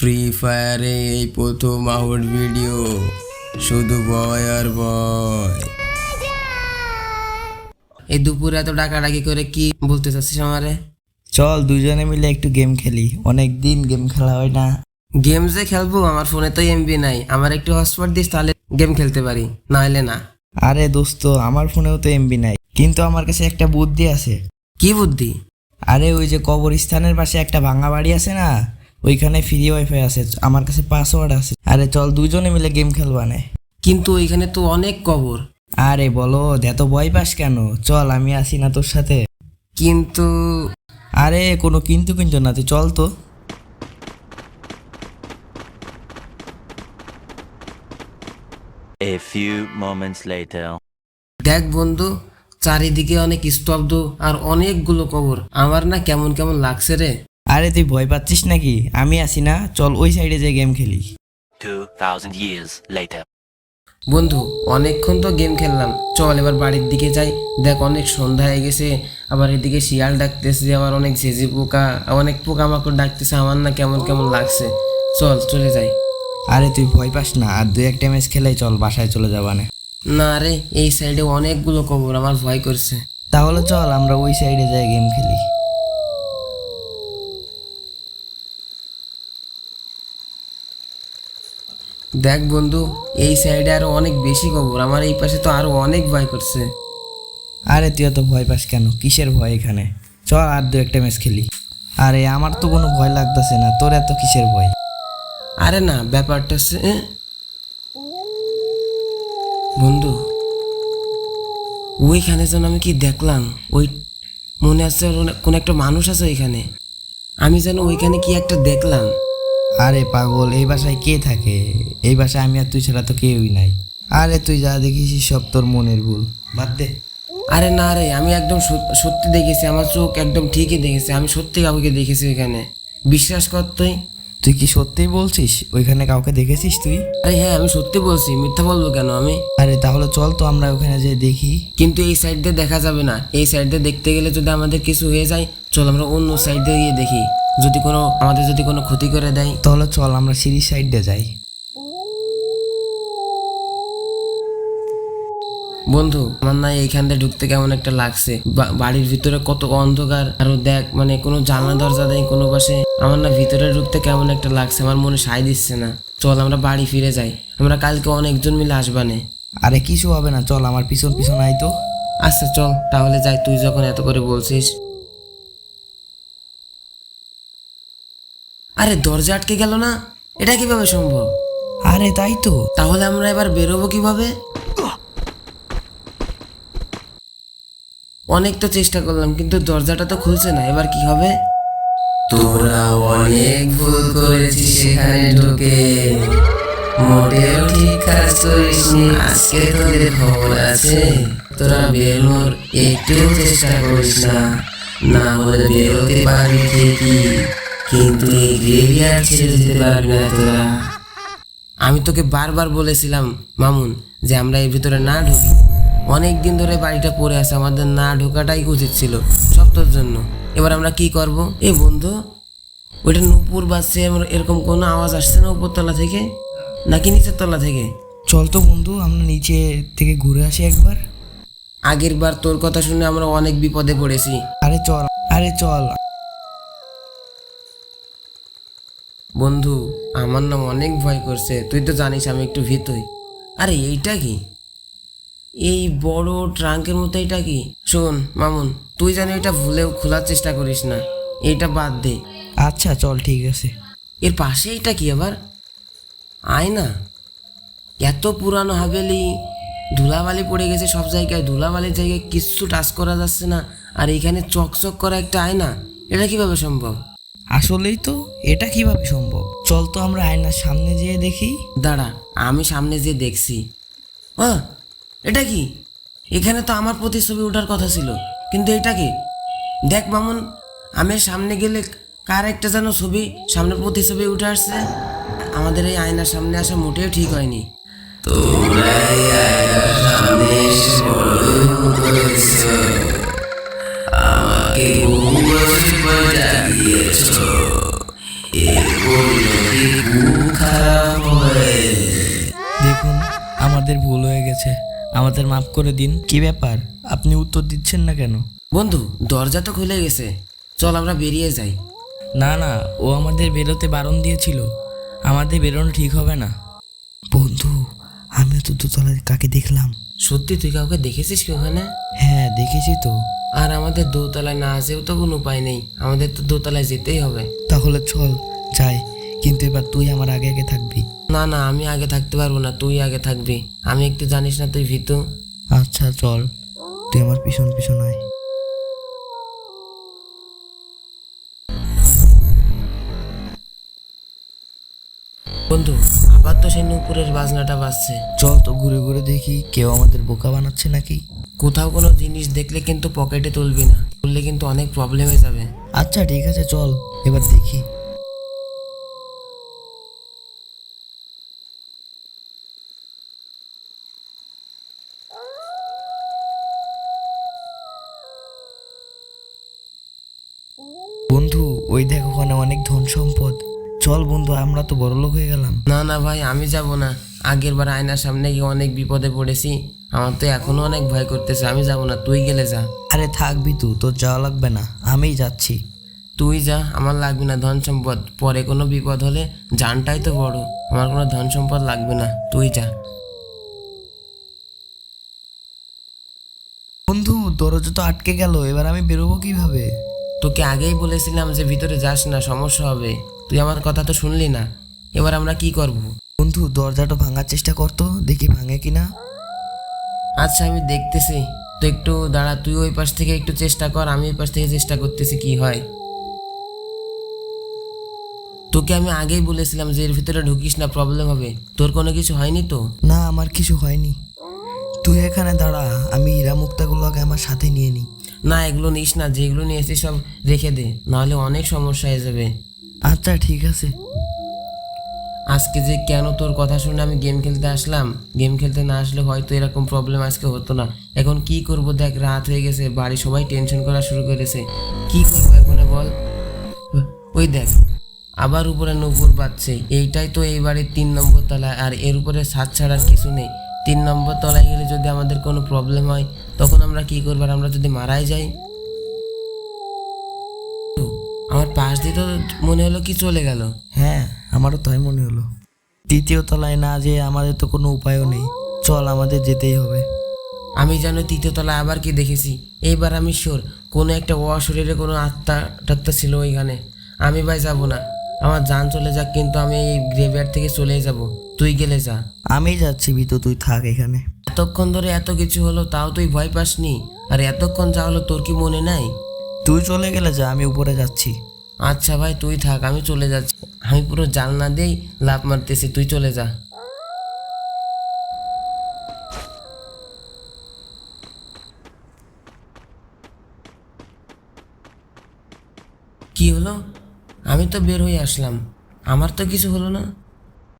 Free ফায়ারে এই প্রথম out video শুধু ভয় আর ভয় এই দুপুরে এত ডাকাডাকি করে কি বলতে চাচ্ছিস আমারে? চল দুজনে মিলে একটু গেম খেলি। অনেক দিন গেম খেলা হয় না। গেম যে খেলব আমার ফোনে তো এমবি নাই। আমার একটু হটস্পট দিস তাহলে গেম খেলতে পারি। নাহলে না। আরে দোস্ত আমার ফোনেও তো এমবি নাই। কিন্তু আমার কাছে একটা বুদ্ধি আছে। কি বুদ্ধি? আরে ওই যে কবরস্থানের পাশে একটা ভাঙা বাড়ি আছে না? ওইখানে ফ্রি ওয়াইফাই আছে আমার কাছে পাসওয়ার্ড আছে। আরে চল দুজনে মিলে গেম খেলবা নে কিন্তু ওইখানে তো অনেক কবর আরে বলো এত ভয় পাস কেন? চল আমি আসি না তোর সাথে। কিন্তু আরে কোনো কিন্তু কিন্তু না তুই চল তো। A few moments later. দেখ বন্ধু চারিদিকে অনেক স্তব্ধ আর অনেকগুলো কবর আমার না কেমন কেমন লাগছে রে। আরে তুই ভয় পাচ্ছিস নাকি? আমি আসি না চল ওই সাইডে যে গেম খেলি। 2,000 years later. বন্ধু অনেকক্ষণ তো গেম খেললাম। চল এবার বাড়ির দিকে যাই। দেখ অনেক সন্ধ্যা হয়ে গেছে। আবার এদিকে শিয়াল ডাকতেছে আবার অনেক ঝেঝি পোকা অনেক পোকা পোকামাকড় ডাকতেছে। আমার না কেমন কেমন লাগছে। চল চলে যাই। আরে তুই ভয় পাস না আর দুই একটা ম্যাচ খেলেই চল বাসায় চলে যাবা না না রে এই সাইডে অনেকগুলো কবর আমার ভয় করছে। তাহলে চল আমরা ওই সাইডে যাই গেম খেলি। দেখ বন্ধু এই সাইডে আরও অনেক বেশি কবর আমার এই পাশে তো আরও অনেক ভয় করছে। আরে তুই এত ভয় পাস কেন? কিসের ভয় এখানে? চল আর দু একটা ম্যাচ খেলি। আরে আমার তো কোনো ভয় লাগতেছে না। তোর এত কিসের ভয়? আরে না ব্যাপারটা হচ্ছে? বন্ধু ওইখানে যেন আমি কি দেখলাম? ওই মনে আছে কোন একটা মানুষ আছে ওইখানে। আমি যেন ওইখানে কি একটা দেখলাম। আরে পাগল এই বাসায় কে থাকে? এই বাসায় আমি আর তুই ছাড়া তো কেউই নাই। আরে তুই যা দেখিস সব তোর মনের ভুল। বাদ দে। আরে না রে আমি একদম সত্যি দেখেছি আমার চোখ একদম ঠিকই দেখেছি আমি সত্যি কাউকে দেখেছি ওইখানে। বিশ্বাস কর তুই। তুই কি সত্যি বলছিস? ওইখানে কাউকে দেখেছিস তুই? আরে হ্যাঁ আমি সত্যি বলছি মিথ্যা বলব কেন আমি? আরে তাহলে চল তো আমরা ওখানে যে দেখি। কিন্তু এই সাইড দিয়ে দেখা যাবে না। এই সাইড দিয়ে দেখতে গেলে যদি আমাদের কিছু হয়ে যায় চল আমরা অন্য সাইড দিয়ে গিয়ে দেখি। যদি কোনো আমাদের যদি কোনো ক্ষতি করে দেয় তাহলে চল আমরা সিঁড়ির সাইডে যাই। বন্ধু আমার না এইখান দিয়ে ঢুকতে কেমন একটা লাগছে। বাড়ির ভিতরে কত অন্ধকার আরও দেখ মানে কোনো জানলা দরজা নেই কোনো পাশে। আমার না ভিতরে ঢুকতে কেমন একটা লাগছে আমার মনে সাই দিচ্ছে না। চল আমরা বাড়ি ফিরে যাই। আমরা কালকে অনেকজন মিলে আসবানে আরে কিছু হবে না চল আমার পিছন পিছন আই তো। আচ্ছা চল তাহলে যাই তুই যখন এত করে বলছিস। আরে দরজা আটকে গেল না? এটা কীভাবে সম্ভব? আরে তাই তো। তাহলে আমরা এবার বেরোবো কীভাবে? অনেক তো চেষ্টা করলাম কিন্তু দরজাটা তো খুলছে না। এবার কি হবে? তোরা অনেক ভুল করেছিস সেখানে ঢুকে। মোটেও ঠিক কাজ করিসনি আজকে তোদের খবর আছে। তোরা বেরোর একটু চেষ্টা করিস না। না হলে বেরোতে পারবি ঠিকই। কিন্তু এই গ্রেভিয়ার ছেড়ে যেতে পারবি না তোরা। আমি তোকে বারবার বলেছিলাম মামুন যে আমরা এর ভিতরে না ঢুকি। অনেক দিন ধরে বাড়িটা পড়ে আছে আমাদের না ঢোকাটাই উচিত ছিল সব তোর জন্য। এবার আমরা কি করব? এ বন্ধু ওইটা নুপুর বাজছে এরকম কোনো আওয়াজ আসছে না উপরতলা থেকে? নাকি নিচের তলা থেকে? চল তো বন্ধু আমরা নিচে থেকে ঘুরে আসি একবার। আগের বার তোর কথা শুনে আমরা অনেক বিপদে পড়েছি। আরে চল আরে চল। বন্ধু আমার নাম অনেক ভয় করছে। তুই তো জানিস আমি একটু ভীতই। আরে এইটা কি? এই বড় ট্রাঙ্কের মতো এটা কি? শোন মামুন তুই জানি এটা ভুলেও খোলার চেষ্টা করিস না। এটা বাদ দে। আচ্ছা চল ঠিক আছে। এর পাশে এটা কি আবার? আয়না। এত পুরানো হাভেলি ধুলাবালি পড়ে গেছে সব জায়গায়। ধুলাবালির জায়গায় কিচ্ছু টাচ করা যাচ্ছে না। আর এখানে চকচক করা একটা আয়না। এটা কীভাবে সম্ভব? আসলেই তো এটা কীভাবে সম্ভব? চল তো আমরা আয়নার সামনে যেয়ে দেখি। দাঁড়া আমি সামনে যেয়ে দেখছি। হ্যাঁ এটা কি? এখানে তো আমার প্রতিচ্ছবি ওঠার কথা ছিল কিন্তু এটা কি? দেখ মামুন আমি সামনে গেলে কার একটা যেন ছবি সামনে প্রতিছবি উঠে আসছে। আমাদের এই আয়নার সামনে আসা মোটেও ঠিক হয়নি। আয়নার সামনে এসে করেছ। দেখুন আমাদের ভুল হয়ে গেছে। আমাদের মাফ করে দিন। কি ব্যাপার? আপনি উত্তর দিচ্ছেন না কেন? বন্ধু দরজা তো খুলে গেছে। চল আমরা বেরিয়ে যাই। না না ও আমাদের বেরোতে বারণ দিয়েছিল। আমাদের বেরোনো ঠিক হবে না। বন্ধু আমিও তো দোতলায় কাকে দেখলাম। সত্যি তুই কাউকে দেখেছিস কি ওখানে? হ্যাঁ দেখেছি তো। আর আমাদের দোতলায় না আসেও তো কোনো উপায় নেই। আমাদের তো দোতলায় যেতেই হবে। তাহলে চল যাই। কিন্তু এবার তুই আমার আগে আগে থাকবি। না না আমি আগে থাকতে পারব না। তুই আগে থাকবি। আমি একটু জানিস না তুই ভীতু। আচ্ছা চল। তুই আমার পিছন পিছন আয়। বন্ধু আবার তো সেই নুপুরের বাজনাটা বাজছে। চল তো ঘুরে ঘুরে দেখি কেউ আমাদের বোকা বানাচ্ছে নাকি? কোথাও কোনো জিনিস দেখলে কিন্তু পকেটে তুলবি না তুললে কিন্তু অনেক প্রবলেমে যাবে। আচ্ছা ঠিক আছে চল এবার দেখি। বন্ধু ওই দেখো ওখানে অনেক ধন সম্পদ চল বন্ধু আমরা তো বড়লোক হয়ে গেলাম। না না ভাই আমি যাব না। আগের বার আয়নার সামনে গিয়ে অনেক বিপদে পড়েছি। আমার তো এখনও অনেক ভয় করতেছে আমি যাব না তুই গেলে যা। আরে থাকবি তুই তোর যাওয়া লাগবে না আমিই যাচ্ছি। তুই যা আমার লাগবে না ধন সম্পদ। পরে কোনো বিপদ হলে জানটাই তো বড় আমার কোনো ধন সম্পদ লাগবে না তুই যা। বন্ধু দরজা তো আটকে গেল এবার আমি বেরোবো কীভাবে? তোকে আগেই বলেছিলাম যে ভিতরে যাস না সমস্যা হবে। তুই আমার কথা তো শুনলি না। এবার আমরা কি করব? বন্ধু দরজাটা ভাঙার চেষ্টা করতো দেখি ভাঙে কিনা। আচ্ছা আমি দেখতেছি। তো একটু দাঁড়া তুই ওই পাশ থেকে একটু চেষ্টা কর আমি ওই পাশ থেকে চেষ্টা করতেছি কি হয়। তোকে আমি আগেই বলেছিলাম যে এর ভিতরে ঢুকিস না প্রবলেম হবে। তোর কোনো কিছু হয়নি তো? না আমার কিছু হয়নি। তুই এখানে দাঁড়া আমি হীরা মুক্তাগুলোকে আমার সাথে নিয়ে নিই। না এগুলো নিস না যেগুলো নিয়েছিস সব রেখে দে নাহলে অনেক সমস্যা হয়ে যাবে। আচ্ছা ঠিক আছে। আজকে যে কেন তোর কথা শুনে আমি গেম খেলতে আসলাম? গেম খেলতে না আসলে হয়তো এরকম প্রবলেম আজকে হতো না। এখন কি করব দেখ, রাত হয়ে গেছে বাড়ি সবাই টেনশন করা শুরু করেছে। কি করব এখন বল? ওই দেখ, আবার উপরে নূপুর পাচ্ছে এইটাই তো এই বাড়ির তিন নম্বর তলায়, আর এর উপরে ছাদ ছাড়ার কিছু নেই। তিন নম্বর তলায় গেলে যদি আমাদের কোনো প্রবলেম হয়, তখন আমরা কি করব আমরা যদি মারাই যাই? আমার পাশ দিয়ে তো মনে হলো কি চলে গেল। হ্যাঁ আমারও তাই মনে হলো। তৃতীয় তলায় না যে আমাদের তো কোনো উপায়ও নেই। চল আমাদের যেতেই হবে। আমি যেন তৃতীয় তলায় আবার কি দেখেছি। এইবার আমি শিওর কোনো একটা অশরীরে কোনো আত্মা টাত্মা ছিল ওইখানে। আমি ভাই যাব না। আমার জান চলে যাক কিন্তু আমি এই গ্রেভিয়ার থেকে চলে যাব। তুই গেলে যা। আমি যাচ্ছি বিতো তুই থাক এখানে। এতক্ষণ ধরে এত কিছু হলো তাও তুই ভয় পাসনি? আর এতক্ষণ যা হলো তোর কি মনে নাই? তুই চলে গেলে যা আমি উপরে যাচ্ছি। আচ্ছা ভাই, তুই থাক, আমি চলে যাচ্ছি। আমি পুরো জানলা দিয়েই লাভ মারতেছি, তুই চলে যা। কি হলো? আমি তো বের হয়ে আসলাম। আমার তো কিছু হলো না।